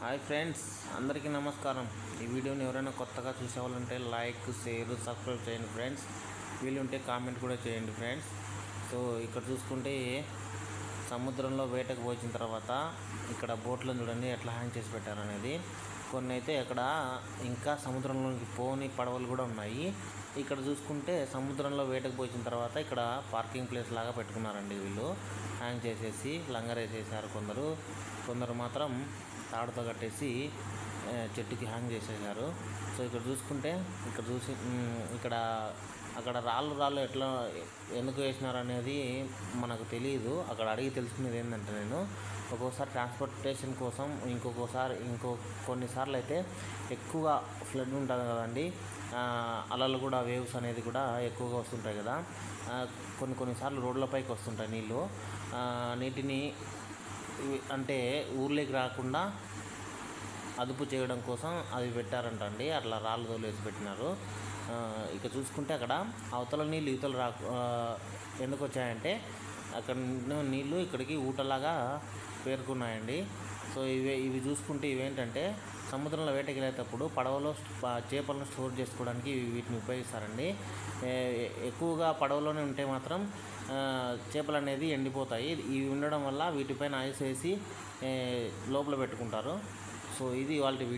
Hi friends అందరికీ నమస్కారం. ఈ వీడియోని ఎవరైనా కొత్తగా చూసేవాళ్ళంటే లైక్ షేర్ సబ్స్క్రైబ్ చేయండి ఫ్రెండ్స్. వీలుంటే కామెంట్ కూడా చేయండి ఫ్రెండ్స్. సో ఇక్కడ చూసుకుంటే సముద్రంలో వేటకు పోచిన తర్వాత ఇక్కడ బోట్లను చూడండి ఎట్లా హ్యాంగ్ చేసి పెట్టారనేది. కొన్ని అయితే ఇక్కడ ఇంకా సముద్రంలోకి పోని పడవలు కూడా ఉన్నాయి. ఇక్కడ చూసుకుంటే సముద్రంలో వేటకు పోసిన తర్వాత ఇక్కడ పార్కింగ్ ప్లేస్ లాగా పెట్టుకున్నారండి వీళ్ళు. స్నానం చేసేసి లంగరేసేసారు కొందరు. కొందరు మాత్రం తాడుతో కట్టేసి చెట్టుకి హ్యాంగ్ చేసేసారు సో ఇక్కడ చూసుకుంటే ఇక్కడ చూసి ఇక్కడ అక్కడ రాళ్ళు రాళ్ళు ఎట్లా ఎందుకు వేసినారు అనేది మనకు తెలియదు అక్కడ అడిగి తెలుసుకునేది ఏంటంటే నేను ఒక్కోసారి ట్రాన్స్పోర్టేషన్ కోసం ఇంకొకసారి ఇంకో కొన్నిసార్లు అయితే ఎక్కువగా ఫ్లడ్ ఉంటుంది కదండి. అలలు కూడా వేవ్స్ అనేది కూడా ఎక్కువగా వస్తుంటాయి కదా. కొన్ని కొన్నిసార్లు రోడ్లపైకి వస్తుంటాయి నీళ్ళు. నీటిని అంటే ఊర్లోకి రాకుండా అదుపు చేయడం కోసం అవి పెట్టారంట అండి అట్లా రాళ్ళు తోలేసి పెట్టినారు. ఇక చూసుకుంటే అక్కడ అవతల నీళ్ళు ఇవతల రా ఎందుకు వచ్చాయంటే అక్కడ నీళ్ళు ఇక్కడికి ఊటలాగా పేరుకున్నాయండి. సో ఇవి ఇవి చూసుకుంటే ఇవేంటంటే సముద్రంలో వేటకెళ్ళేటప్పుడు పడవలో చేపలను స్టోర్ చేసుకోవడానికి వీటిని ఉపయోగిస్తారండి. ఎక్కువగా పడవలోనే ఉంటే మాత్రం చేపలు అనేది ఎండిపోతాయి. ఇవి ఉండడం వల్ల వీటిపైన ఐస్ వేసి లోపల పెట్టుకుంటారు. సో ఇది వాళ్ళ వీడియో